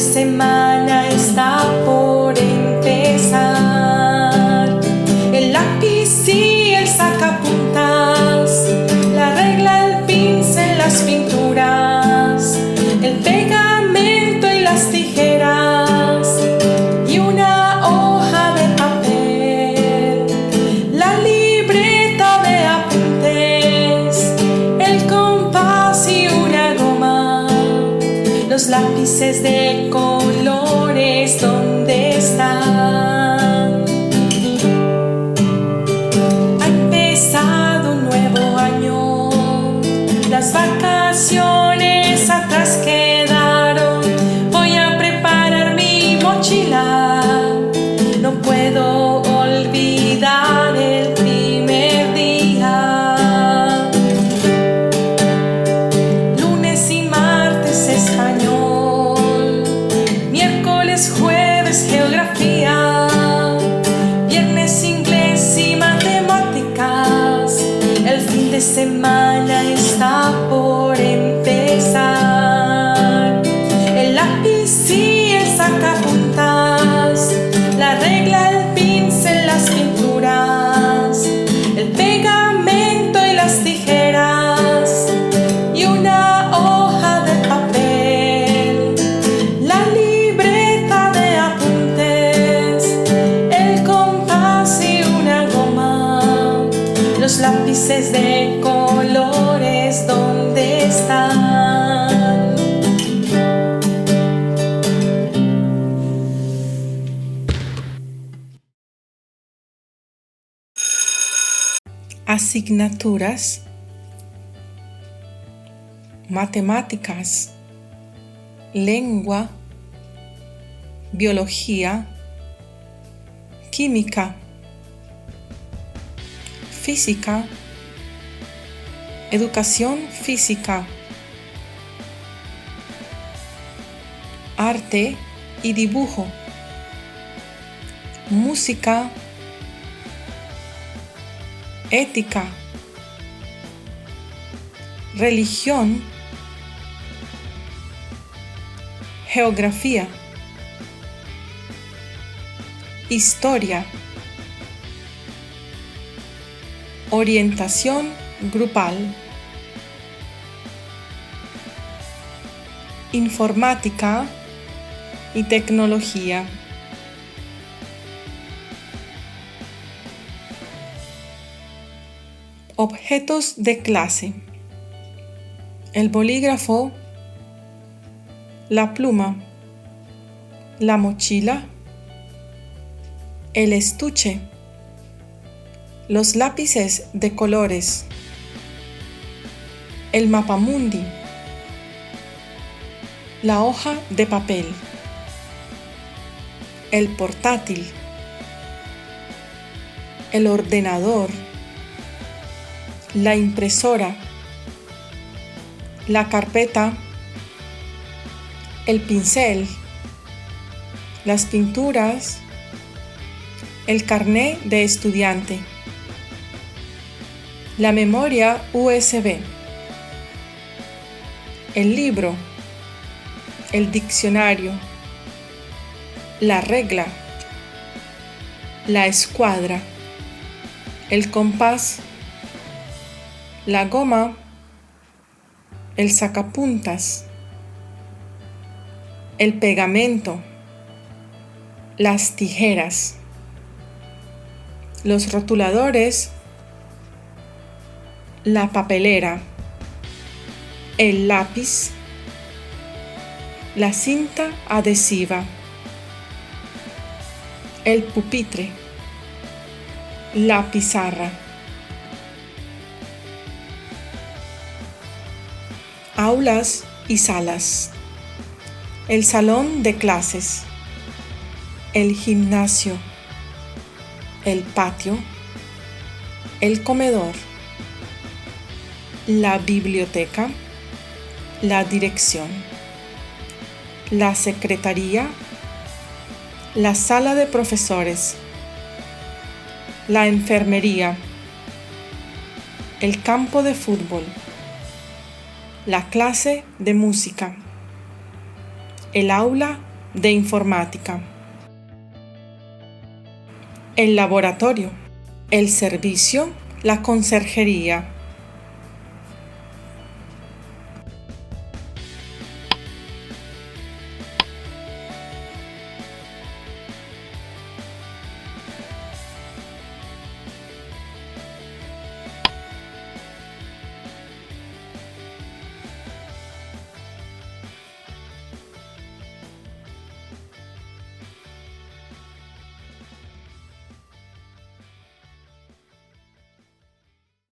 semana está por empezar. El lápiz y el sacapuntas, la regla, el pincel, las pinturas, lápices de colores, Asignaturas matemáticas, lengua, biología, química, física, educación física, arte y dibujo, música, ética, religión, geografía, historia, orientación grupal, informática y tecnología. Objetos de clase. El bolígrafo, la pluma, la mochila, el estuche, los lápices de colores, el mapamundi, la hoja de papel, el portátil, el ordenador, la impresora, la carpeta, el pincel, las pinturas, el carné de estudiante, la memoria USB, el libro, el diccionario, la regla, la escuadra, el compás, la goma, el sacapuntas, el pegamento, las tijeras, los rotuladores, la papelera, el lápiz, la cinta adhesiva, el pupitre, la pizarra. Aulas y salas. El salón de clases. El gimnasio. El patio. El comedor. La biblioteca. La dirección. La secretaría. La sala de profesores. La enfermería. El campo de fútbol la clase de música, el aula de informática. El laboratorio, el servicio, la conserjería